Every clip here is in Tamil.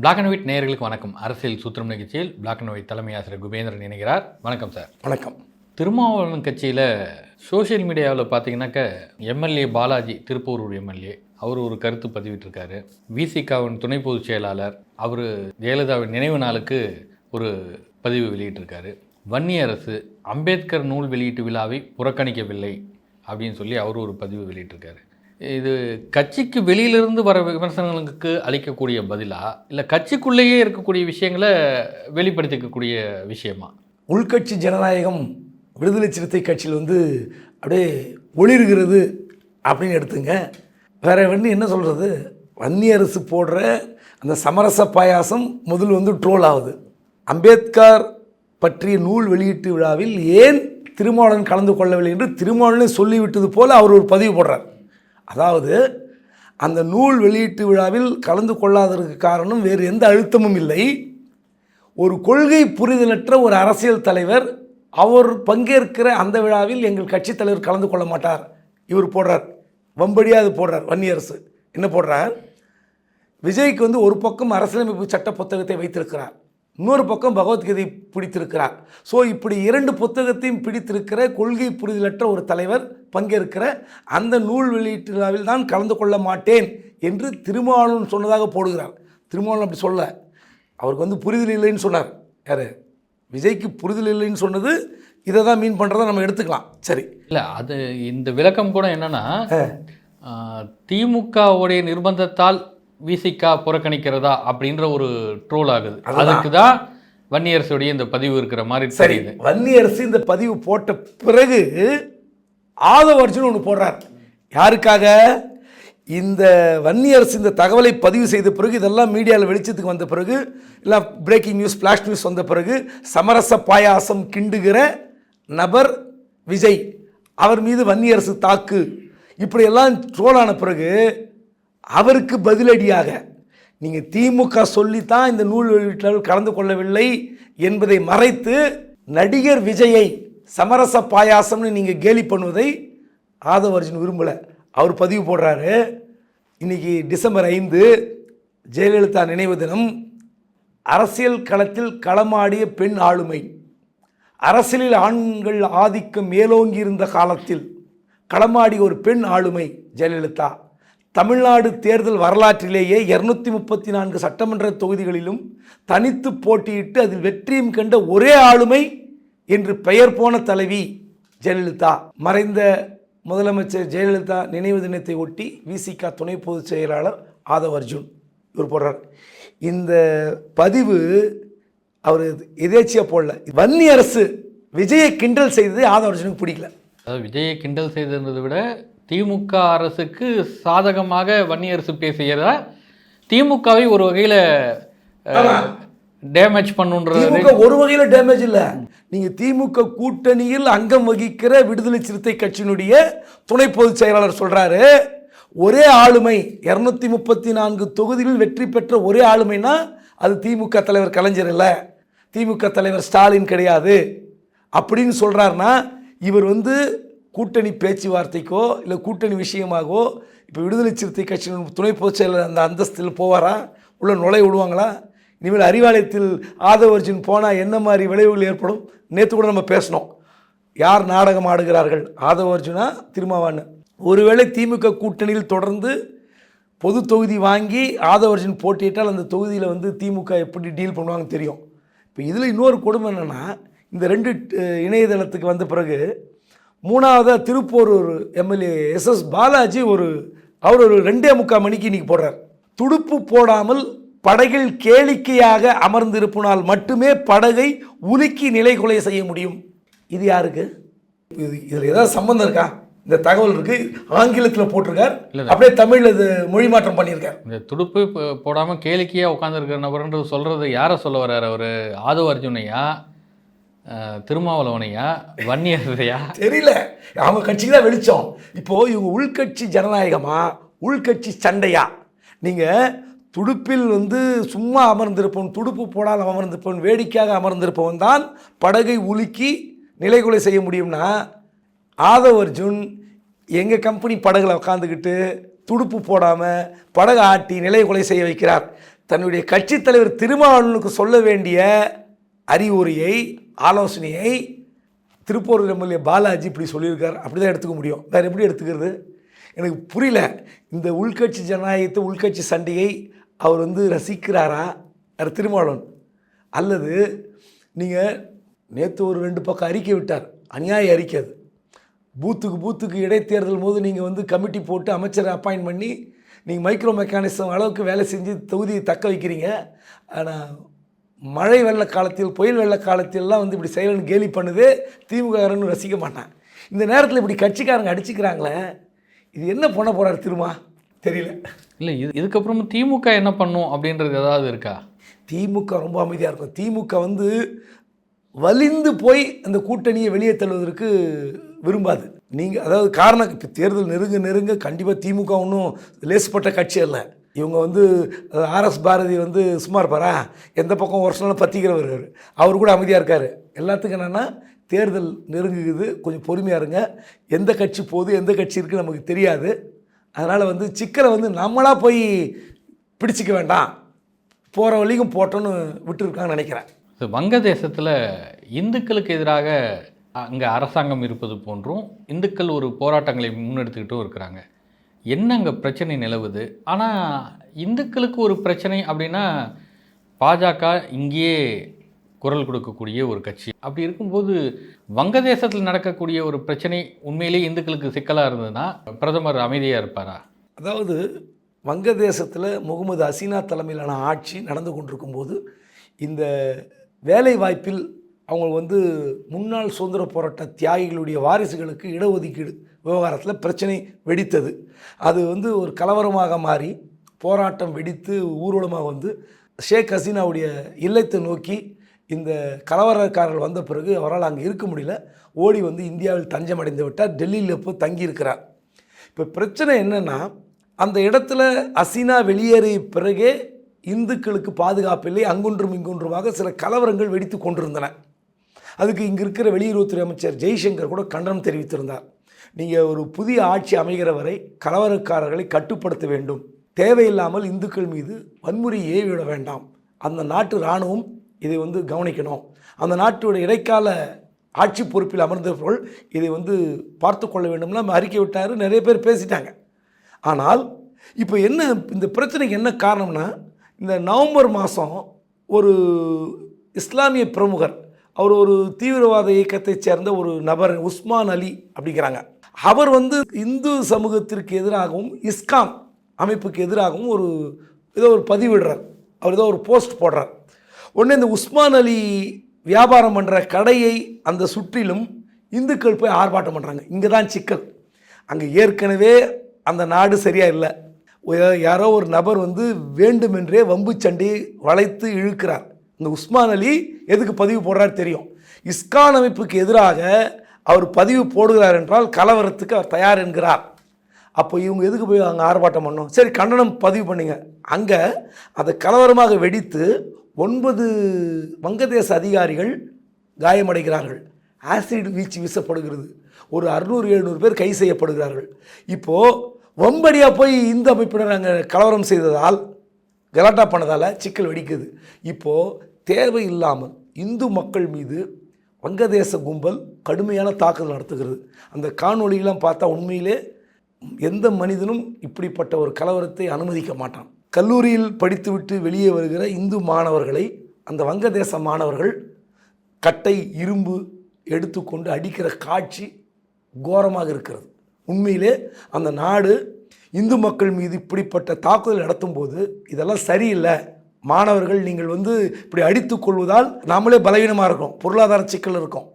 பிளாக் அண்ட் ஒயிட் நேயர்களுக்கு வணக்கம். அரசியல் சூத்திரம் நிகழ்ச்சியில் பிளாக் அண்ட் ஒயிட் தலைமை ஆசிரியர் குபேந்திரன் இணைகிறார். வணக்கம் சார் வணக்கம். திருமாவளவன் கட்சியில் சோஷியல் மீடியாவில் பார்த்தீங்கன்னாக்க எம்எல்ஏ பாலாஜி திருப்பூரூர் எம்எல்ஏ அவர் ஒரு கருத்து பதிவிட்டிருக்காரு. விசிகாவின் துணை பொதுச் செயலாளர் அவர் ஜெயலலிதாவின் நினைவு நாளுக்கு ஒரு பதிவு வெளியிட்டிருக்காரு. வன்னி அரசு அம்பேத்கர் நூல் வெளியீட்டு விழாவை புறக்கணிக்கவில்லை அப்படின்னு சொல்லி அவர் ஒரு பதிவு வெளியிட்டிருக்காரு. இது கட்சிக்கு வெளியிலிருந்து வர விமர்சனங்களுக்கு அளிக்கக்கூடிய பதிலாக இல்லை கட்சிக்குள்ளேயே இருக்கக்கூடிய விஷயங்களை வெளிப்படுத்திக்கக்கூடிய விஷயமா? உள்கட்சி ஜனநாயகம் விடுதலை சிறுத்தை கட்சியில் வந்து அப்படியே ஒளிர்கிறது அப்படின்னு எடுத்துங்க. வேற வந்து என்ன சொல்கிறது வன்னி அரசு போடுற அந்த சமரச பாயாசம் முதல் வந்து ட்ரோல் ஆகுது. அம்பேத்கர் பற்றிய நூல் வெளியீட்டு விழாவில் ஏன் திருமாவளவன் கலந்து கொள்ளவில்லை என்று திருமாவளவனே சொல்லிவிட்டது போல அவர் ஒரு பதிவு போடுறார். அதாவது அந்த நூல் வெளியீட்டு விழாவில் கலந்து கொள்ளாததற்கு காரணம் வேறு எந்த அழுத்தமும் இல்லை. ஒரு கொள்கை புரிதலற்ற ஒரு அரசியல் தலைவர் அவர் பங்கேற்கிற அந்த விழாவில் எங்கள் கட்சித் தலைவர் கலந்து கொள்ள மாட்டார். இவர் போடுறார். வம்படியாக அது போடுறார் வன்னியரசு என்ன போடுறார்? விஜய்க்கு வந்து ஒரு பக்கம் அரசியலமைப்பு சட்ட புத்தகத்தை வைத்திருக்கிறார். இன்னொரு பக்கம் பகவத்கீதை பிடித்திருக்கிறார். ஸோ இப்படி இரண்டு புத்தகத்தையும் பிடித்திருக்கிற கொள்கை புரிதலற்ற ஒரு தலைவர் பங்கேற்கிற அந்த நூல் வெளியீட்டு விழாவில் தான் கலந்து கொள்ள மாட்டேன் என்று திருமாவளவன் சொன்னதாக போடுகிறார். திருமாவளவன் அப்படி சொல்ல அவருக்கு வந்து புரிதல் இல்லைன்னு சொன்னார். யார்? விஜய்க்கு புரிதல் இல்லைன்னு சொன்னது இதை தான் மீன் பண்ணுறதை நம்ம எடுத்துக்கலாம். சரி. இல்லை அது இந்த விளக்கம் கூட என்னன்னா திமுகவுடைய நிர்பந்தத்தால் விசிகா புறக்கணிக்கிறதா அப்படின்ற ஒரு ட்ரோல் ஆகுது. அதுக்கு தான் வன்னியரசுடைய இந்த பதிவு இருக்கிற மாதிரி சரி தெரியுது. வன்னி அரசு இந்த பதிவு போட்ட பிறகு ஆதவ அர்ஜுன் ஒன்று போடுறார். யாருக்காக? இந்த வன்னி அரசு இந்த தகவலை பதிவு செய்த பிறகு இதெல்லாம் மீடியாவில் வெளிச்சத்துக்கு வந்த பிறகு இல்லை பிரேக்கிங் நியூஸ் ஃப்ளாஷ் நியூஸ் வந்த பிறகு சமரச பாயாசம் கிண்டுகிற நபர் விஜய். அவர் மீது வன்னி அரசு தாக்கு. இப்படியெல்லாம் ட்ரோலான பிறகு அவருக்கு பதிலடியாக நீங்கள் திமுக சொல்லித்தான் இந்த நூல் வெளியீட்டில் கலந்து கொள்ளவில்லை என்பதை மறைத்து நடிகர் விஜயை சமரச பாயாசம்னு நீங்கள் கேலி பண்ணுவதை ஆதவ அர்ஜுன் விரும்பலை. அவர் பதிவு போடுறாரு. இன்றைக்கி டிசம்பர் ஐந்து ஜெயலலிதா நினைவு தினம். அரசியல் களத்தில் களமாடிய பெண் ஆளுமை. அரசியலில் ஆண்கள் ஆதிக்கம் மேலோங்கி இருந்த காலத்தில் களமாடிய ஒரு பெண் ஆளுமை ஜெயலலிதா. தமிழ்நாடு தேர்தல் வரலாற்றிலேயே இருநூத்தி முப்பத்தி நான்கு சட்டமன்ற தொகுதிகளிலும் தனித்து போட்டியிட்டு அதில் வெற்றியும் கண்ட ஒரே ஆளுமை என்று பெயர் போன தலைவி ஜெயலலிதா. மறைந்த முதலமைச்சர் ஜெயலலிதா நினைவு தினத்தை ஒட்டி விசிக துணை பொதுச் செயலாளர் ஆதவ் அர்ஜுன் இவர் போடுறார். இந்த பதிவு அவர் எதேச்சியாக போடல. வன்னி அரசு விஜயை கிண்டல் செய்தது ஆதவ அர்ஜுனுக்கு பிடிக்கல. அதாவது விஜயை கிண்டல் செய்ததை விட திமுக அரசுக்கு சாதகமாக வன்னியரசு பேசுகிறதா திமுகவை ஒரு வகையில் டேமேஜ் பண்ணுன்றது திமுக ஒரு வகையில் டேமேஜ் இல்லை. நீங்க திமுக கூட்டணியில் அங்கம் வகிக்கிற விடுதலை சிறுத்தை கட்சியினுடைய துணை பொதுச் செயலாளர் சொல்றாரு. ஒரே ஆளுமை இருநூத்தி முப்பத்தி நான்கு தொகுதிகளில் வெற்றி பெற்ற ஒரே ஆளுமைனா அது திமுக தலைவர் கலைஞர் இல்லை. திமுக தலைவர் ஸ்டாலின் கிடையாது. அப்படின்னு சொல்றாருன்னா இவர் வந்து கூட்டணி பேச்சுவார்த்தைக்கோ இல்லை கூட்டணி விஷயமாகவோ இப்போ விடுதலை சிறுத்தை கட்சியின் துணை பொதுச் செயலர் அந்த அந்தஸ்தில் போவாரா? உள்ள நுழைய விடுவாங்களா? இனிமேல் அறிவாலயத்தில் ஆதவர்ஜின் போனால் என்ன மாதிரி விளைவுகள் ஏற்படும்? நேற்று கூட நம்ம பேசணும் யார் நாடகம் ஆடுகிறார்கள்? ஆதவர்ஜுனா திருமாவான்னு ஒருவேளை திமுக கூட்டணியில் தொடர்ந்து பொது தொகுதி வாங்கி ஆதவர்ஜின் போட்டியிட்டால் அந்த தொகுதியில் வந்து திமுக எப்படி டீல் பண்ணுவாங்கன்னு தெரியும். இப்போ இதில் இன்னொரு கொடுமை என்னென்னா இந்த ரெண்டு இணையதளத்துக்கு வந்த பிறகு மூணாவதாக Tiruporur MLA S S Balaji ஒரு அவர் ஒரு ரெண்டே முக்கால் மணிக்கு இன்னைக்கு போடுறார். துடுப்பு போடாமல் படகில் கேளிக்கையாக அமர்ந்திருப்பினால் மட்டுமே படகை உலுக்கி நிலைகுலை செய்ய முடியும். இது யாருக்கு? இது இதில் ஏதாவது சம்பந்தம் இருக்கா? இந்த தகவல் இருக்கு. ஆங்கிலத்தில் போட்டிருக்கார். அப்படியே தமிழில் இது மொழி மாற்றம் பண்ணியிருக்கார். இந்த துடுப்பு போ- போடாம கேளிக்கையா உட்காந்துருக்கிற நபர்ன்றது சொல்றது யாரை சொல்ல வர்றாரு அவரு? ஆதவ அர்ஜுனையா? திருமாவளவனையா வன்னியரையா தெரியல. அவங்க கட்சிக்கு தான் வெளிச்சம். இப்போ இவங்க உள்கட்சி ஜனநாயகமா உள்கட்சி சண்டையா? நீங்க துடுப்பில் வந்து சும்மா அமர்ந்திருப்பவன் துடுப்பு போடாமல் அமர்ந்திருப்பவன் வேடிக்கையாக அமர்ந்திருப்பவன் தான் படகை உலுக்கி நிலைகுலை செய்ய முடியும்னா ஆதவ் அர்ஜுன் எங்கள் கம்பெனி படகுல உட்காந்துக்கிட்டு துடுப்பு போடாமல் படகு ஆட்டி நிலைகுலை செய்ய வைக்கிறார். தன்னுடைய கட்சித் தலைவர் திருமாவளவனுக்கு சொல்ல வேண்டிய அறிவுரையை ஆலோசனையை திருப்பூர் எம்எல்ஏ பாலாஜி இப்படி சொல்லியிருக்கார். அப்படி தான் எடுத்துக்க முடியும். வேறு எப்படி எடுத்துக்கிறது? எனக்கு புரியல. இந்த உள்கட்சி ஜனநாயகத்தை உள்கட்சி சண்டையை அவர் வந்து ரசிக்கிறாரா? வேறு திருமாவளவன். அல்லது நீங்கள் நேற்று ஒரு ரெண்டு பக்கம் அறிக்கை விட்டார். அநியாய அறிக்கை அது. பூத்துக்கு பூத்துக்கு இடைத்தேர்தல் போது நீங்கள் வந்து கமிட்டி போட்டு அமைச்சரை அப்பாயின்ட் பண்ணி நீங்கள் மைக்ரோ மெக்கானிசம் அளவுக்கு வேலை செஞ்சு தொகுதியை தக்க வைக்கிறீங்க. ஆனால் மழை வெள்ள காலத்தில் புயல் வெள்ள காலத்திலலாம் வந்து இப்படி செயலன் கேலி பண்ணுது திமுககாரன்னு ரசிக்க மாட்டான். இந்த நேரத்தில் இப்படி கட்சிக்காரங்க அடிச்சுக்கிறாங்களே இது என்ன பண்ண போகிறாரு திருமா? தெரியல. இல்லை இது இதுக்கப்புறமும் திமுக என்ன பண்ணும் அப்படின்றது ஏதாவது இருக்கா? திமுக ரொம்ப அமைதியாக இருக்கும். திமுக வந்து வலிந்து போய் அந்த கூட்டணியை வெளியே தள்ளுவதற்கு விரும்பாது. நீங்கள் அதாவது காரணம் இப்போ தேர்தல் நெருங்க நெருங்க கண்டிப்பாக திமுக ஒன்றும் லேசுப்பட்ட கட்சி அல்ல. இவங்க வந்து ஆர்எஸ் பாரதி வந்து சும்மா இருப்பாரா எந்த பக்கம் ஒர்ஷனாலும் பற்றிக்கிறவர் அவர் அவர் கூட அமைதியாக இருக்கார். எல்லாத்துக்கும் என்னென்னா தேர்தல் நெருங்குது. கொஞ்சம் பொறுமையாக இருங்க. எந்த கட்சி போகுது எந்த கட்சி இருக்குது நமக்கு தெரியாது. அதனால் வந்து சிக்கலை வந்து நம்மளாக போய் பிடிச்சிக்க வேண்டாம். போகிற வழிக்கும் போட்டோன்னு விட்டுருக்காங்கன்னு நினைக்கிறேன். இது வங்கதேசத்தில் இந்துக்களுக்கு எதிராக அங்கே அரசாங்கம் இருப்பது போன்றும் இந்துக்கள் ஒரு போராட்டங்களை முன்னெடுத்துக்கிட்டும் இருக்கிறாங்க. என்ன அங்கே பிரச்சனை நிலவுது? ஆனால் இந்துக்களுக்கு ஒரு பிரச்சனை அப்படின்னா பாஜக இங்கேயே குரல் கொடுக்கக்கூடிய ஒரு கட்சி. அப்படி இருக்கும்போது வங்கதேசத்தில் நடக்கக்கூடிய ஒரு பிரச்சனை உண்மையிலேயே இந்துக்களுக்கு சிக்கலாக இருந்ததுன்னா பிரதமர் அமைதியாக இருப்பாரா? அதாவது வங்கதேசத்தில் முகமது ஹசீனா தலைமையிலான ஆட்சி நடந்து கொண்டிருக்கும்போது இந்த வேலை வாய்ப்பில் அவங்க வந்து முன்னாள் சுதந்திர போராட்ட தியாகிகளுடைய வாரிசுகளுக்கு இடஒதுக்கீடு விவகாரத்தில் பிரச்சனை வெடித்தது. அது வந்து ஒரு கலவரமாக மாறி போராட்டம் வெடித்து ஊர்வலமாக வந்து ஷேக் ஹசீனாவுடைய இல்லத்தை நோக்கி இந்த கலவரக்காரர்கள் வந்த பிறகு அவரால் அங்கே இருக்க முடியல. ஓடி வந்து இந்தியாவில் தஞ்சம் அடைந்து விட்டார். டெல்லியில் இப்போ தங்கியிருக்கிறார். இப்போ பிரச்சனை என்னென்னா அந்த இடத்துல அசீனா வெளியேறிய பிறகே இந்துக்களுக்கு பாதுகாப்பில்லை அங்கொன்றும் இங்கொன்றுமாக சில கலவரங்கள் வெடித்து கொண்டிருந்தன. அதுக்கு இங்கே இருக்கிற வெளியுறவுத்துறை அமைச்சர் ஜெய்சங்கர் கூட கண்டனம் தெரிவித்திருந்தார். நீங்கள் ஒரு புதிய ஆட்சி அமைகிற வரை கலவரக்காரர்களை கட்டுப்படுத்த வேண்டும். தேவையில்லாமல் இந்துக்கள் மீது வன்முறை ஏவிட வேண்டாம். அந்த நாட்டு இராணுவம் இதை வந்து கவனிக்கணும். அந்த நாட்டுடைய இடைக்கால ஆட்சி பொறுப்பில் அமர்ந்தவர்கள் இதை வந்து பார்த்து கொள்ள வேண்டும்னு அறிக்கை விட்டார். நிறைய பேர் பேசிட்டாங்க. ஆனால் இப்போ என்ன இந்த பிரச்சனைக்கு என்ன காரணம்னா இந்த நவம்பர் மாதம் ஒரு இஸ்லாமிய பிரமுகர் அவர் ஒரு தீவிரவாத இயக்கத்தைச் சேர்ந்த ஒரு நபர் உஸ்மான் அலி அப்படிங்கிறாங்க. அவர் வந்து இந்து சமூகத்திற்கு எதிராகவும் இஸ்காம் அமைப்புக்கு எதிராகவும் ஒரு ஏதோ ஒரு பதிவிடுறார். அவர் ஏதோ ஒரு போஸ்ட் போடுறார். உடனே இந்த உஸ்மான் அலி வியாபாரம் பண்ணுற கடையை அந்த சுற்றிலும் இந்துக்கள் போய் ஆர்ப்பாட்டம் பண்ணுறாங்க இங்கே தான் சிக்கல். அங்கே ஏற்கனவே அந்த நாடு சரியாக இல்லை. யாரோ ஒரு நபர் வந்து வேண்டுமென்றே வம்பு சண்டையை வளைத்து இழுக்கிறார். இந்த உஸ்மான் அலி எதுக்கு பதிவு போடுறாரு தெரியும். இஸ்கான் அமைப்புக்கு எதிராக அவர் பதிவு போடுகிறார் என்றால் கலவரத்துக்கு அவர் தயார் என்கிறார். அப்போ இவங்க எதுக்கு போய் அங்கே ஆர்ப்பாட்டம் பண்ணோம் சரி கண்டனம் பதிவு பண்ணுங்க. அங்கே அதை கலவரமாக வெடித்து ஒன்பது வங்கதேச அதிகாரிகள் காயமடைகிறார்கள். ஆசிட் வீச்சு வீசப்படுகிறது. ஒரு அறுநூறு எழுநூறு பேர் கை செய்யப்படுகிறார்கள். இப்போது வம்படியாக போய் இந்த அமைப்பினர் அங்கே கலவரம் செய்ததால் கலாட்டா பண்ணதால் சிக்கல் வெடிக்குது. இப்போது தேவையில்லாமல் இந்து மக்கள் மீது வங்கதேச கும்பல் கடுமையான தாக்குதல் நடத்துகிறது. அந்த காணொலியெல்லாம் பார்த்தா உண்மையிலே எந்த மனிதனும் இப்படிப்பட்ட ஒரு கலவரத்தை அனுமதிக்க மாட்டான். கல்லூரியில் படித்துவிட்டு வெளியே வருகிற இந்து மாணவர்களை அந்த வங்கதேச மாணவர்கள் கட்டை இரும்பு எடுத்துக்கொண்டு அடிக்கிற காட்சி கோரமாக இருக்கிறது. உண்மையிலே அந்த நாடு இந்து மக்கள் மீது இப்படிப்பட்ட தாக்குதல் நடத்தும்போது இதெல்லாம் சரியில்லை. மாணவர்கள் நீங்கள் வந்து இப்படி அடித்துக்கொள்வதால் நாமளே பலவீனமாக இருக்கோம் பொருளாதார சிக்கல் இருக்கும்.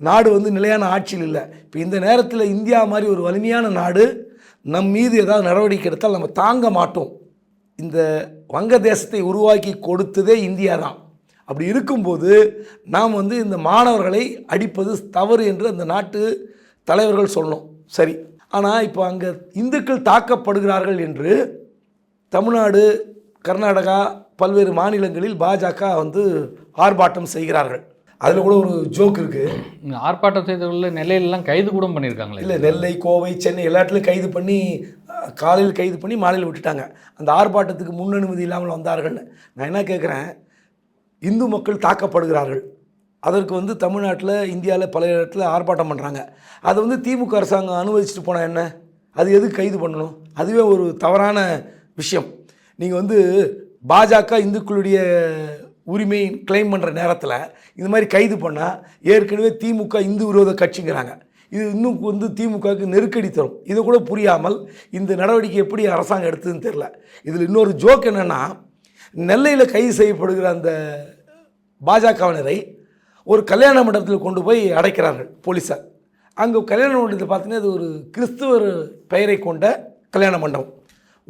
நாடு வந்து நிலையான ஆட்சியில் இல்லை. இப்போ இந்த நேரத்தில் இந்தியா மாதிரி ஒரு வலிமையான நாடு நம் மீது ஏதாவது நடவடிக்கை எடுத்தால் நம்ம தாங்க மாட்டோம். இந்த வங்கதேசத்தை உருவாக்கி கொடுத்ததே இந்தியா தான். அப்படி இருக்கும்போது நாம் வந்து இந்த மாணவர்களை அடிப்பது தவறு என்று அந்த நாட்டு தலைவர்கள் சொல்லணும். சரி. ஆனால் இப்போ அங்கே இந்துக்கள் தாக்கப்படுகிறார்கள் என்று தமிழ்நாடு கர்நாடகா பல்வேறு மாநிலங்களில் பாஜக வந்து ஆர்ப்பாட்டம் செய்கிறார்கள். அதில் கூட ஒரு ஜோக் இருக்குது ஆர்ப்பாட்டம் செய்தவர்கள நெல்லையிலலாம் கைது கூட பண்ணியிருக்காங்களே. இல்லை நெல்லை கோவை சென்னை எல்லா இடத்துலையும் கைது பண்ணி காலையில் கைது பண்ணி மாலையில் விட்டுட்டாங்க. அந்த ஆர்ப்பாட்டத்துக்கு முன் அனுமதி இல்லாமல் வந்தார்கள்னு நான் என்ன கேட்குறேன் இந்து மக்கள் தாக்கப்படுகிறார்கள். அதற்கு வந்து தமிழ்நாட்டில் இந்தியாவில் பல இடத்துல ஆர்ப்பாட்டம் பண்ணுறாங்க அதை வந்து திமுக அரசாங்கம் அனுமதிச்சுட்டு போனால் என்ன? அது எதுக்கு கைது பண்ணணும்? அதுவே ஒரு தவறான விஷயம். நீங்கள் வந்து பாஜக இந்துக்களுடைய உரிமையை கிளைம் பண்ணுற நேரத்தில் இது மாதிரி கைது பண்ணால் ஏற்கனவே திமுக இந்து விரோத கட்சிங்கிறாங்க. இது இன்னும் வந்து திமுகவுக்கு நெருக்கடி தரும். இதை கூட புரியாமல் இந்த நடவடிக்கை எப்படி அரசாங்கம் எடுத்ததுன்னு தெரில இதில் இன்னொரு ஜோக் என்னென்னா நெல்லையில் கைது செய்யப்படுகிற அந்த பாஜகவினரை ஒரு கல்யாண மண்டபத்தில் கொண்டு போய் அடைக்கிறார்கள் போலீஸார் அங்கே கல்யாண மண்டபத்தில் பார்த்தீங்கன்னா அது ஒரு கிறிஸ்துவர் பெயரை கொண்ட கல்யாண மண்டபம்.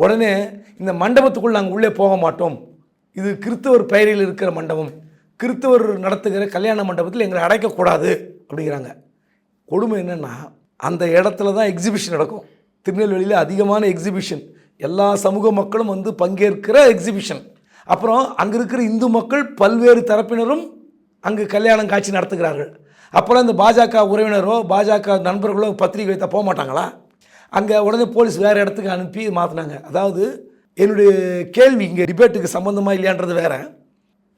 உடனே இந்த மண்டபத்துக்குள் நாங்கள் உள்ளே போக மாட்டோம். இது கிறிஸ்தவர் பெயரில் இருக்கிற மண்டபம். கிறிஸ்தவர் நடத்துகிற கல்யாண மண்டபத்தில் எங்களை அடைக்கக்கூடாது அப்படிங்கிறாங்க. கொடுமை என்னென்னா அந்த இடத்துல தான் எக்ஸிபிஷன் நடக்கும். திருநெல்வேலியில் அதிகமான எக்ஸிபிஷன் எல்லா சமூக மக்களும் வந்து பங்கேற்கிற எக்ஸிபிஷன் அப்புறம் அங்கே இருக்கிற இந்து மக்கள் பல்வேறு தரப்பினரும் அங்கு கல்யாணம் காட்சி நடத்துகிறார்கள். அப்புறம் இந்த பாஜக உறவினரோ பாஜக நண்பர்களோ பத்திரிகை வைத்தா போக மாட்டாங்களா? அங்கே உடனே போலீஸ் வேறு இடத்துக்கு அனுப்பி மாற்றினாங்க அதாவது என்னுடைய கேள்வி இங்கே டிபேட்டுக்கு சம்மந்தமாக இல்லையான்றது வேற.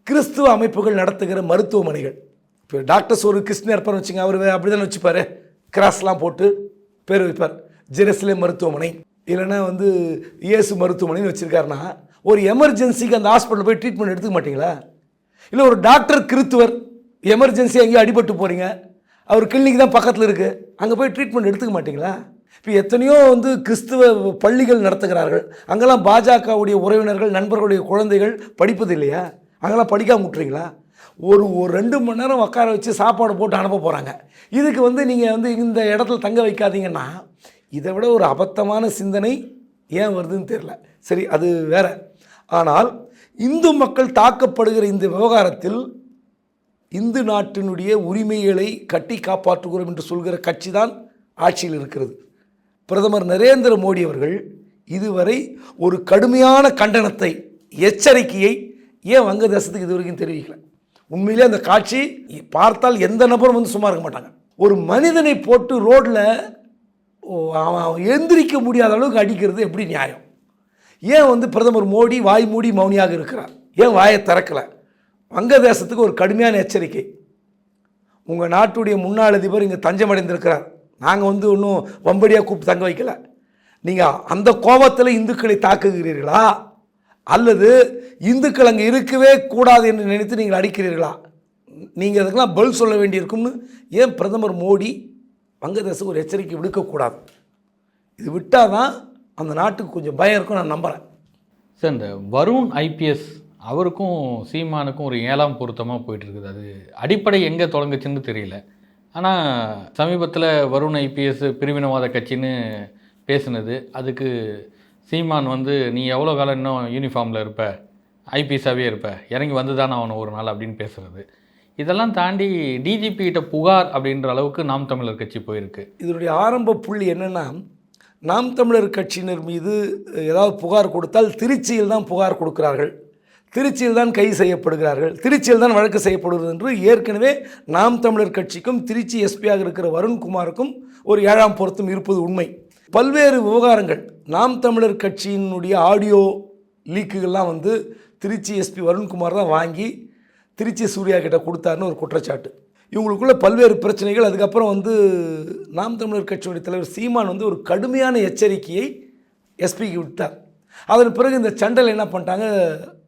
கிறிஸ்துவ அமைப்புகள் நடத்துகிற மருத்துவமனைகள். இப்போ டாக்டர்ஸ் ஒரு கிறிஸ்டின் இருப்பார் வச்சுங்க அவர் அப்படி தானே வச்சுப்பார். கிராஸ்லாம் போட்டு பேர் வைப்பார். ஜெருசலேம் மருத்துவமனை. இல்லைன்னா வந்து இயேசு மருத்துவமனைன்னு வச்சுருக்காருன்னா ஒரு எமர்ஜென்சிக்கு அந்த ஹாஸ்பிட்டலில் போய் ட்ரீட்மெண்ட் எடுத்துக்க மாட்டீங்களா? இல்லை ஒரு டாக்டர் கிறித்துவர் எமர்ஜென்சி எங்கேயோ அடிபட்டு போகிறீங்க அவர் கிளினிக் தான் பக்கத்தில் இருக்குது அங்கே போய் ட்ரீட்மெண்ட் எடுத்துக்க மாட்டீங்களா? இப்போ எத்தனையோ வந்து கிறிஸ்துவ பள்ளிகள் நடத்துகிறார்கள். அங்கெல்லாம் பாஜகவுடைய உறவினர்கள் நண்பர்களுடைய குழந்தைகள் படிப்பது இல்லையா? அங்கெல்லாம் படிக்காம விட்டுறீங்களா? ஒரு ஒரு ரெண்டு மணி நேரம் உட்கார வச்சு சாப்பாடு போட்டு அனுப்ப போகிறாங்க இதுக்கு வந்து நீங்கள் வந்து இந்த இடத்துல தங்க வைக்காதீங்கன்னா இதை விட ஒரு அபத்தமான சிந்தனை ஏன் வருதுன்னு தெரில சரி அது வேற. ஆனால் இந்து மக்கள் தாக்கப்படுகிற இந்த விவகாரத்தில் இந்து நாட்டினுடைய உரிமைகளை கட்டி காப்பாற்றுகிறோம் என்று சொல்கிற கட்சி தான் ஆட்சியில் இருக்கிறது. பிரதமர் நரேந்திர மோடி அவர்கள் இதுவரை ஒரு கடுமையான கண்டனத்தை எச்சரிக்கையை ஏன் வங்கதேசத்துக்கு இது வரைக்கும் தெரிவிக்கல? உண்மையிலே அந்த காட்சி பார்த்தால் எந்த நபரும் வந்து சும்மா இருக்க மாட்டாங்க. ஒரு மனிதனை போட்டு ரோட்டில் அவன் எந்திரிக்க முடியாத அளவுக்கு அடிக்கிறது எப்படி நியாயம்? ஏன் வந்து பிரதமர் மோடி வாய் மூடி மௌனியாக இருக்கிறார்? ஏன் வாயை திறக்கலை? வங்கதேசத்துக்கு ஒரு கடுமையான எச்சரிக்கை. உங்கள் நாட்டுடைய முன்னாள் அதிபர் இங்கே தஞ்சமடைந்திருக்கிறார். நாங்கள் வந்து ஒன்றும் வம்படியாக கூப்பிட்டு தங்க வைக்கல. நீங்கள் அந்த கோபத்தில் இந்துக்களை தாக்குகிறீர்களா? அல்லது இந்துக்கள் அங்கே இருக்கவே கூடாது என்று நினைத்து நீங்கள் அடிக்கிறீர்களா? நீங்கள் அதுக்கெல்லாம் பதில் சொல்ல வேண்டியிருக்கும்னு ஏன் பிரதமர் மோடி வங்கதேசம் ஒரு எச்சரிக்கை விடுக்கக்கூடாது இது விட்டால் தான் அந்த நாட்டுக்கு கொஞ்சம் பயம் இருக்கும் நான் நம்புகிறேன் சார் இந்த வருண் ஐபிஎஸ் அவருக்கும் சீமானுக்கும் ஒரு ஏழாம் பொருத்தமாக போயிட்டு இருக்குது. அது அடிப்படை எங்கே தொடங்குச்சுன்னு தெரியல. ஆனால் சமீபத்தில் வருண் ஐபிஎஸ் பிரிவினவாத கட்சின்னு பேசுனது. அதுக்கு சீமான் வந்து நீ எவ்வளோ காலம் இன்னும் யூனிஃபார்மில் இருப்ப? ஐபிஎஸ்ஸாகவே இருப்ப? இறங்கி வந்து தானே அவனை ஒரு நாள் அப்படின்னு பேசுறது. இதெல்லாம் தாண்டி டிஜிபி கிட்ட புகார் அப்படின்ற அளவுக்கு நாம் தமிழர் கட்சி போயிருக்கு. இதனுடைய ஆரம்ப புள்ளி என்னென்னா நாம் தமிழர் கட்சியினர் மீது ஏதாவது புகார் கொடுத்தால் திருச்சியில் தான் புகார் கொடுக்கிறார்கள். திருச்சியில் தான் கை செய்யப்படுகிறார்கள். திருச்சியில் தான் வழக்கு செய்யப்படுகிறது என்று ஏற்கனவே நாம் தமிழர் கட்சிக்கும் திருச்சி எஸ்பியாக இருக்கிற வருண்குமாருக்கும் ஒரு ஏழாம் பொருத்தம் இருப்பது உண்மை. பல்வேறு விவகாரங்கள். நாம் தமிழர் கட்சியினுடைய ஆடியோ லீக்குகள்லாம் வந்து திருச்சி எஸ்பி வருண்குமார் தான் வாங்கி திருச்சி சூர்யா கிட்ட கொடுத்தாருன்னு ஒரு குற்றச்சாட்டு. இவங்களுக்குள்ள பல்வேறு பிரச்சனைகள். அதுக்கப்புறம் வந்து நாம் தமிழர் கட்சியுடைய தலைவர் சீமான் வந்து ஒரு கடுமையான எச்சரிக்கையை எஸ்பிக்கு விட்டார். அதன் பிறகு இந்த சண்டல் என்ன பண்ணிட்டாங்க?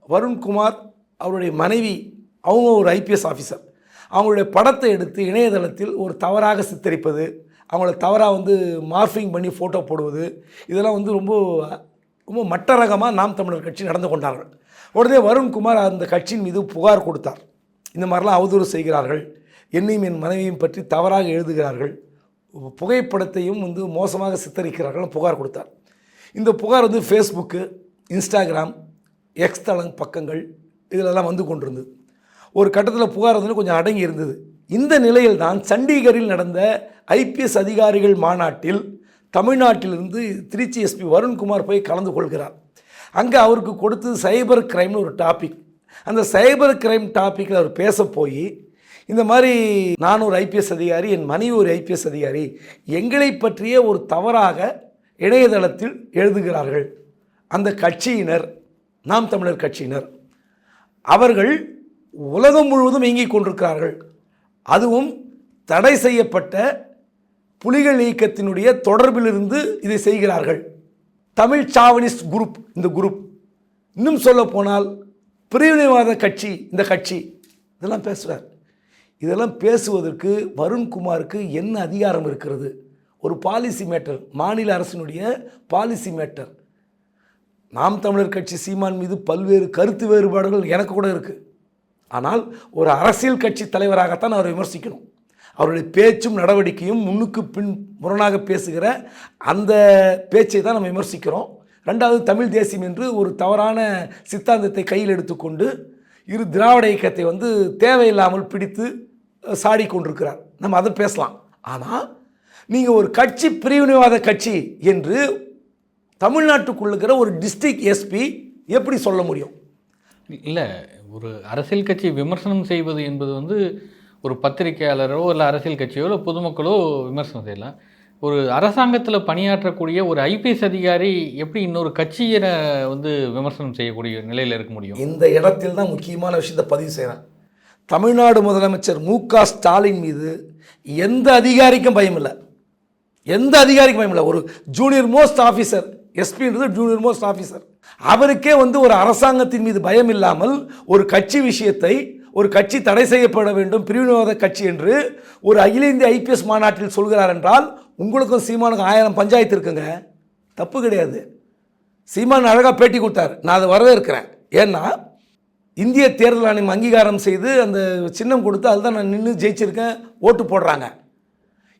வருண்குமார் அவருடைய மனைவி அவங்க ஒரு ஐபிஎஸ் ஆஃபீஸர் அவங்களுடைய படத்தை எடுத்து இணையதளத்தில் ஒரு தவறாக சித்தரிப்பது அவங்கள தவறாக வந்து மார்ஃபிங் பண்ணி ஃபோட்டோ போடுவது இதெல்லாம் வந்து ரொம்ப ரொம்ப மட்ட ரகமாக நாம் தமிழர் கட்சி நடந்து கொண்டார்கள். உடனே வருண்குமார் அந்த கட்சியின் மீது புகார் கொடுத்தார். இந்த மாதிரிலாம் அவதூறு செய்கிறார்கள். என்னையும் என் மனைவியும் பற்றி தவறாக எழுதுகிறார்கள். புகைப்படத்தையும் வந்து மோசமாக சித்தரிக்கிறார்கள். புகார் கொடுத்தார். இந்த புகார் வந்து ஃபேஸ்புக்கு இன்ஸ்டாகிராம் எக்ஸ் தளம் பக்கங்கள் இதிலெல்லாம் வந்து கொண்டிருந்தது. ஒரு கட்டத்தில் புகார் வந்து கொஞ்சம் அடங்கி இருந்தது. இந்த நிலையில் தான் சண்டிகரில் நடந்த ஐபிஎஸ் அதிகாரிகள் மாநாட்டில் தமிழ்நாட்டிலிருந்து திருச்சி எஸ்பி வருண்குமார் போய் கலந்து கொள்கிறார். அங்கே அவருக்கு கொடுத்து சைபர் கிரைம்னு ஒரு டாபிக். அந்த சைபர் கிரைம் டாப்பிக்கில் அவர் பேச போய் இந்த மாதிரி நான் ஒரு ஐபிஎஸ் அதிகாரி என் மனைவி ஒரு ஐபிஎஸ் அதிகாரி எங்களை பற்றிய ஒரு தவறாக இணையதளத்தில் எழுதுகிறார்கள். அந்த கட்சியினர் நாம் தமிழர் கட்சியினர். அவர்கள் உலகம் முழுவதும் இயங்கிக் கொண்டிருக்கிறார்கள். அதுவும் தடை செய்யப்பட்ட புலிகள் இயக்கத்தினுடைய தொடர்பிலிருந்து இதை செய்கிறார்கள். தமிழ் சாவனிஸ்ட் குரூப் இந்த குரூப். இன்னும் சொல்ல போனால் பிரிவினைவாத கட்சி இந்த கட்சி. இதெல்லாம் பேசுகிறார் இதெல்லாம் பேசுவதற்கு வருண்குமாருக்கு என்ன அதிகாரம் இருக்கிறது? ஒரு பாலிசி மேட்டர் மாநில அரசினுடைய பாலிசி மேட்டர் நாம் தமிழர் கட்சி சீமான் மீது பல்வேறு கருத்து வேறுபாடுகள் எனக்கு கூட இருக்குது ஆனால் ஒரு அரசியல் கட்சி தலைவராகத்தான் அவரை விமர்சிக்கணும். அவருடைய பேச்சும் நடவடிக்கையும் முன்னுக்கு பின் முரணாக பேசுகிற அந்த பேச்சை தான் நம்ம விமர்சிக்கிறோம். ரெண்டாவது தமிழ் தேசியம் என்று ஒரு தவறான சித்தாந்தத்தை கையில் எடுத்துக்கொண்டு இரு திராவிட இயக்கத்தை வந்து தேவையில்லாமல் பிடித்து சாடி கொண்டிருக்கிறார். நம்ம அதை பேசலாம். ஆனால் நீங்கள் ஒரு கட்சி பிரிவினைவாத கட்சி என்று தமிழ்நாட்டுக்குள்ள இருக்கிற ஒரு டிஸ்ட்ரிக்ட் எஸ்பி எப்படி சொல்ல முடியும்? இல்லை ஒரு அரசியல் கட்சி விமர்சனம் செய்வது என்பது வந்து ஒரு பத்திரிகையாளரோ இல்லை அரசியல் கட்சியோ இல்லை பொதுமக்களோ விமர்சனம் செய்யலாம். ஒரு அரசாங்கத்தில் பணியாற்றக்கூடிய ஒரு ஐபிஎஸ் அதிகாரி எப்படி இன்னொரு கட்சியினை வந்து விமர்சனம் செய்யக்கூடிய நிலையில் இருக்க முடியும்? இந்த இடத்தில் தான் முக்கியமான விஷயத்தை பதிவு செய்கிறேன் தமிழ்நாடு முதலமைச்சர் மு க ஸ்டாலின் மீது எந்த அதிகாரிக்கும் பயம் இல்லை எந்த அதிகாரிக்கும் பயம் இல்லை ஒரு ஜூனியர் மோஸ்ட் ஆஃபீஸர் எஸ்பின்றது ஜூனியர் மோஸ்ட் ஆஃபீஸர் அவருக்கே வந்து ஒரு அரசாங்கத்தின் மீது பயம் இல்லாமல் ஒரு கட்சி விஷயத்தை ஒரு கட்சி தடை செய்யப்பட வேண்டும் பிரிவினவாத கட்சி என்று ஒரு அகில இந்திய ஐபிஎஸ் மாநாட்டில் சொல்கிறார் என்றால் உங்களுக்கும் சீமானுக்கும் ஆயிரம் பஞ்சாயத்து இருக்குங்க. தப்பு கிடையாது. சீமான் அழகாக பேட்டி கொடுத்தார். நான் அதை வரவேற்கிறேன். ஏன்னா இந்திய தேர்தல் ஆணையம் அங்கீகாரம் செய்து அந்த சின்னம் கொடுத்து அதுதான் நான் நின்று ஜெயிச்சிருக்கேன் ஓட்டு போடுறாங்க.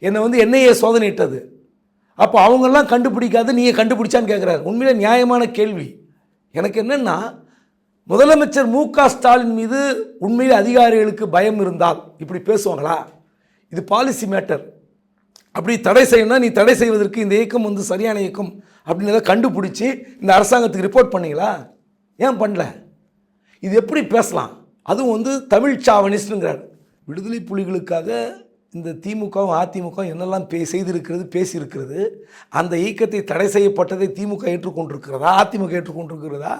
என்னை வந்து என்ஐஏ சோதனையிட்டது. அப்போ அவங்கெல்லாம் கண்டுபிடிக்காது நீங்கள் கண்டுபிடிச்சான்னு கேட்குறாரு உண்மையில நியாயமான கேள்வி. எனக்கு என்னென்னா முதலமைச்சர் மு க ஸ்டாலின் மீது உண்மையில் அதிகாரிகளுக்கு பயம் இருந்தால் இப்படி பேசுவாங்களா? இது பாலிசி மேட்டர் அப்படி தடை செய்யணும்னா நீ தடை செய்வதற்கு இந்த இயக்கம் வந்து சரியான இயக்கம் அப்படின்றத கண்டுபிடிச்சி இந்த அரசாங்கத்துக்கு ரிப்போர்ட் பண்ணீங்களா? ஏன் பண்ணல? இது எப்படி பேசலாம்? அதுவும் வந்து தமிழ் சாவனிஸ்ட்டுங்கிறார் விடுதலை புலிகளுக்காக இந்த திமுகவும் அதிமுகவும் என்னெல்லாம் பே செய்திருக்கிறது பேசியிருக்கிறது அந்த இயக்கத்தை தடை செய்யப்பட்டதை திமுக ஏற்றுக்கொண்டிருக்கிறதா? அதிமுக ஏற்றுக்கொண்டிருக்கிறதா?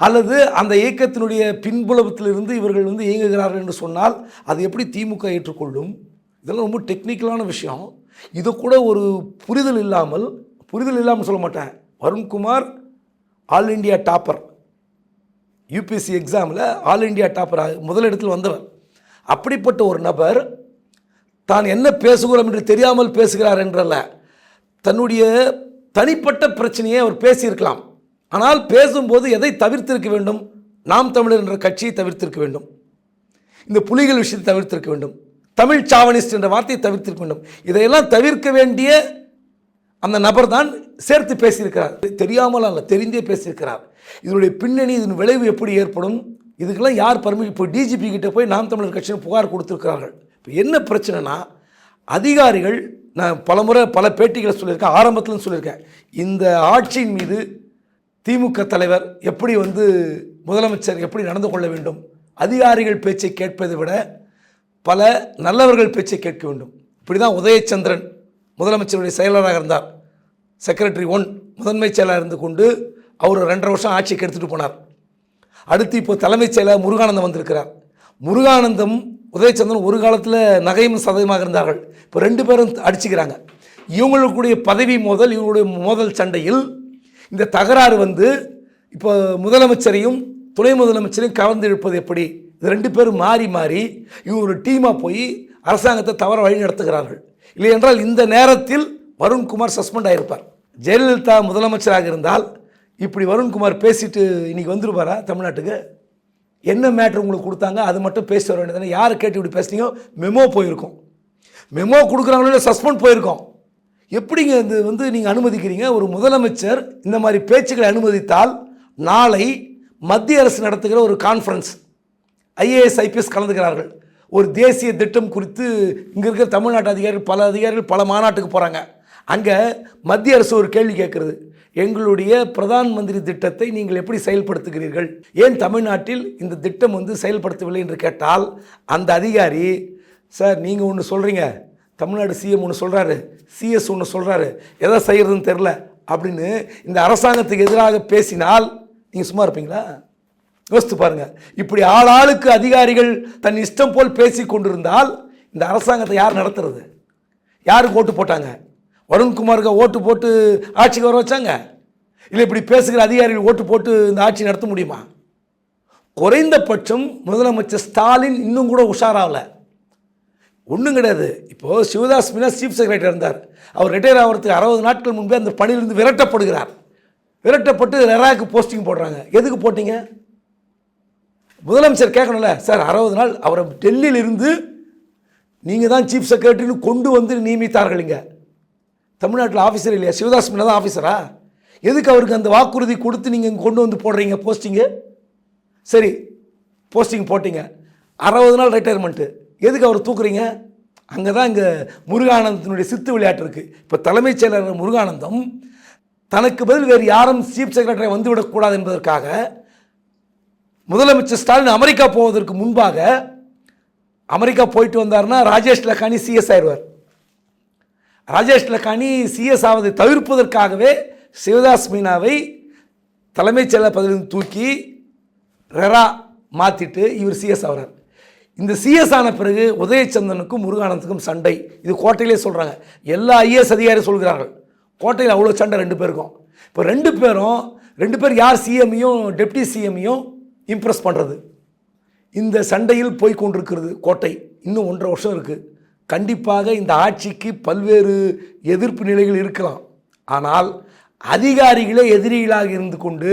அல்லது அந்த இயக்கத்தினுடைய பின்புலத்திலிருந்து இவர்கள் வந்து இயங்குகிறார்கள் என்று சொன்னால் அது எப்படி திமுக ஏற்றுக்கொள்ளும்? இதெல்லாம் ரொம்ப டெக்னிக்கலான விஷயம். இதை கூட ஒரு புரிதல் இல்லாமல் புரிதல் இல்லாமல் சொல்ல மாட்டேன். Varun Kumar all India topper. UPSC எக்ஸாமில் ஆல் இண்டியா டாப்பர் முதலிடத்தில் வந்தவர். அப்படிப்பட்ட ஒரு நபர் தான் என்ன பேசுகிறோம் என்று தெரியாமல் பேசுகிறார் என்றல்ல. தன்னுடைய தனிப்பட்ட பிரச்சனையை அவர் பேசியிருக்கலாம். ஆனால் பேசும்போது எதை தவிர்த்திருக்க வேண்டும்? நாம் தமிழர் என்ற கட்சியை தவிர்த்திருக்க வேண்டும். இந்த புலிகள் விஷயத்தை தவிர்த்திருக்க வேண்டும். தமிழ் சாவனிஸ்ட் என்ற வார்த்தையை தவிர்த்திருக்க வேண்டும். இதையெல்லாம் தவிர்க்க வேண்டிய அந்த நபர் தான் சேர்த்து பேசியிருக்கிறார். தெரியாமல் அல்ல தெரிந்தே பேசியிருக்கிறார். இதனுடைய பின்னணி இதன் விளைவு எப்படி ஏற்படும்? இதுக்கெல்லாம் யார் பர்மிஷன் இப்போ டிஜிபி கிட்டே போய் நாம் தமிழர் கட்சியின் புகார் கொடுத்துருக்கிறார்கள். இப்போ என்ன பிரச்சனைனா அதிகாரிகள் நான் பலமுறை பல பேட்டிகளை சொல்லியிருக்கேன் ஆரம்பத்திலும் சொல்லியிருக்கேன். இந்த ஆட்சியின் மீது திமுக தலைவர் எப்படி வந்து முதலமைச்சர் எப்படி நடந்து கொள்ள வேண்டும்? அதிகாரிகள் பேச்சை கேட்பதை விட பல நல்லவர்கள் பேச்சை கேட்க வேண்டும். இப்படி தான் உதயச்சந்திரன் முதலமைச்சருடைய செயலராக இருந்தார். செக்ரட்டரி ஒன் முதன்மை செயலாக இருந்து கொண்டு அவர் ரெண்டரை வருஷம் ஆட்சிக்கு எடுத்துகிட்டு போனார். அடுத்து இப்போ தலைமைச் செயலர் முருகானந்தம் வந்திருக்கிறார். முருகானந்தம் உதயச்சந்திரன் ஒரு காலத்தில் நகையும் சதயமாக இருந்தார்கள். இப்போ ரெண்டு பேரும் அடிச்சுக்கிறாங்க. இவங்களுக்குடைய பதவி மோதல் இவங்களுடைய மோதல் சண்டையில் இந்த தகராறு வந்து இப்போ முதலமைச்சரையும் துணை முதலமைச்சரையும் கவர்ந்து இழுப்பது எப்படி? இது ரெண்டு பேரும் மாறி மாறி இவங்க ஒரு டீமாக போய் அரசாங்கத்தை தவற வழி நடத்துகிறார்கள். இல்லை என்றால் இந்த நேரத்தில் வருண்குமார் சஸ்பெண்ட் ஆகியிருப்பார் ஜெயலலிதா முதலமைச்சராக இருந்தால் இப்படி வருண்குமார் பேசிட்டு இன்றைக்கி வந்துருப்பாரா தமிழ்நாட்டுக்கு? என்ன மேட்ரு உங்களுக்கு கொடுத்தாங்க அது மட்டும் பேசி வர வேண்டியது யாரை கேட்டு இப்படி பேசுனீங்க? மெமோ போயிருக்கோம். மெமோ கொடுக்குறாங்களோ சஸ்பெண்ட் போயிருக்கோம். எப்படிங்க இது வந்து நீங்கள் அனுமதிக்கிறீங்க? ஒரு முதலமைச்சர் இந்த மாதிரி பேச்சுக்களை அனுமதித்தால் நாளை மத்திய அரசு நடத்துகிற ஒரு கான்ஃபரன்ஸ் ஐஏஎஸ் ஐபிஎஸ் கலந்துக்கிறார்கள். ஒரு தேசிய திட்டம் குறித்து இங்கே இருக்கிற தமிழ்நாட்டு அதிகாரிகள் பல அதிகாரிகள் பல மாநாட்டுக்கு போகிறாங்க அங்கே மத்திய அரசு ஒரு கேள்வி கேட்குறது. எங்களுடைய பிரதான் மந்திரி திட்டத்தை நீங்கள் எப்படி செயல்படுத்துகிறீர்கள்? ஏன் தமிழ்நாட்டில் இந்த திட்டம் வந்து செயல்படுத்தவில்லை என்று கேட்டால் அந்த அதிகாரி சார் நீங்கள் ஒன்று சொல்கிறீங்க தமிழ்நாடு சிஎம் ஒன்று சொல்கிறாரு சிஎஸ் ஒன்று சொல்கிறாரு எதை செய்கிறதுன்னு தெரில அப்படின்னு இந்த அரசாங்கத்துக்கு எதிராக பேசினால் நீங்கள் சும்மா இருப்பீங்களா? யோசித்து பாருங்கள் இப்படி ஆளாளுக்கு அதிகாரிகள் தன் இஷ்டம் போல் பேசி கொண்டிருந்தால் இந்த அரசாங்கத்தை யார் நடத்துறது? யாருக்கு ஓட்டு போட்டாங்க? வருண்குமாருக்கு ஓட்டு போட்டு ஆட்சிக்கு வர வச்சாங்க? இல்லை இப்படி பேசுகிற அதிகாரிகள் ஓட்டு போட்டு இந்த ஆட்சி நடத்த முடியுமா? குறைந்தபட்சம் முதலமைச்சர் ஸ்டாலின் இன்னும் கூட உஷாராகலை. ஒன்றும் கிடையாது. இப்போது சிவதாஸ் மீனா சீஃப் செக்ரட்டரி இருந்தார். அவர் ரிட்டையர் ஆகிறதுக்கு அறுபது நாட்கள் முன்பே அந்த பணியிலிருந்து விரட்டப்படுகிறார். விரட்டப்பட்டு ரெராக்கு போஸ்டிங் போடுறாங்க. எதுக்கு போட்டீங்க? முதலமைச்சர் கேட்கணும்ல சார் அறுபது நாள் அவரை டெல்லியிலிருந்து நீங்கள் தான் சீஃப் செக்ரட்டரின்னு கொண்டு வந்து நியமித்தார்கள் இங்கே. தமிழ்நாட்டில் ஆஃபீஸர் இல்லையா? சிவதாஸ் மீனா தான் ஆஃபீஸரா எதுக்கு அவருக்கு அந்த வாக்குறுதி கொடுத்து நீங்கள் இங்கே கொண்டு வந்து போடுறீங்க போஸ்டிங்கு சரி போஸ்டிங் போட்டிங்க. அறுபது நாள் ரிட்டையர்மெண்ட்டு எதுக்கு அவர் தூக்குறீங்க? அங்கே தான் இங்கே முருகானந்தத்தினுடைய சித்து விளையாட்டு இருக்குது இப்போ தலைமைச் செயலர் முருகானந்தம் தனக்கு பதில் வேறு யாரும் சீஃப் செக்ரட்டரி வந்துவிடக்கூடாது என்பதற்காக முதலமைச்சர் ஸ்டாலின் அமெரிக்கா போவதற்கு முன்பாக அமெரிக்கா போயிட்டு வந்தாருன்னா ராஜேஷ் லக்கானி சிஎஸ் ஆயிடுவார். ராஜேஷ் லக்கானி சிஎஸ் ஆவதை தவிர்ப்பதற்காகவே சிவதாஸ் மீனாவை தலைமைச் செயலர் பதவியிலிருந்து தூக்கி ரெரா மாற்றிட்டு இவர் சிஎஸ் ஆகிறார். இந்த சிஎஸ் ஆன பிறகு உதயச்சந்தனுக்கும் முருகானந்துக்கும் சண்டை. இது கோட்டையிலே சொல்கிறாங்க எல்லா ஐஏஎஸ் அதிகாரியும் சொல்கிறார்கள். கோட்டையில் அவ்வளோ சண்டை ரெண்டு பேருக்கும். இப்போ ரெண்டு பேரும் ரெண்டு பேர் யார் சிஎம்மையும் டெப்டி சிஎம்மையும் இம்ப்ரெஸ் பண்ணுறது இந்த சண்டையில் போய் கொண்டிருக்கிறது கோட்டை. இன்னும் ஒன்றரை வருஷம் இருக்குது கண்டிப்பாக இந்த ஆட்சிக்கு பல்வேறு எதிர்ப்பு நிலைகள் இருக்கலாம். ஆனால் அதிகாரிகளே எதிரிகளாக இருந்து கொண்டு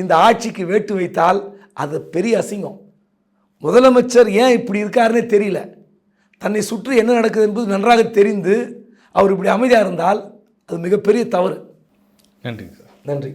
இந்த ஆட்சிக்கு வேட்டு வைத்தால் அது பெரிய அசிங்கம். முதலமைச்சர் ஏன் இப்படி இருக்காருன்னே தெரியல. தன்னை சுற்றி என்ன நடக்குது என்பது நன்றாக தெரிந்து அவர் இப்படி அமைதியாக இருந்தால் அது மிகப்பெரிய தவறு. நன்றிங்க சார். நன்றி.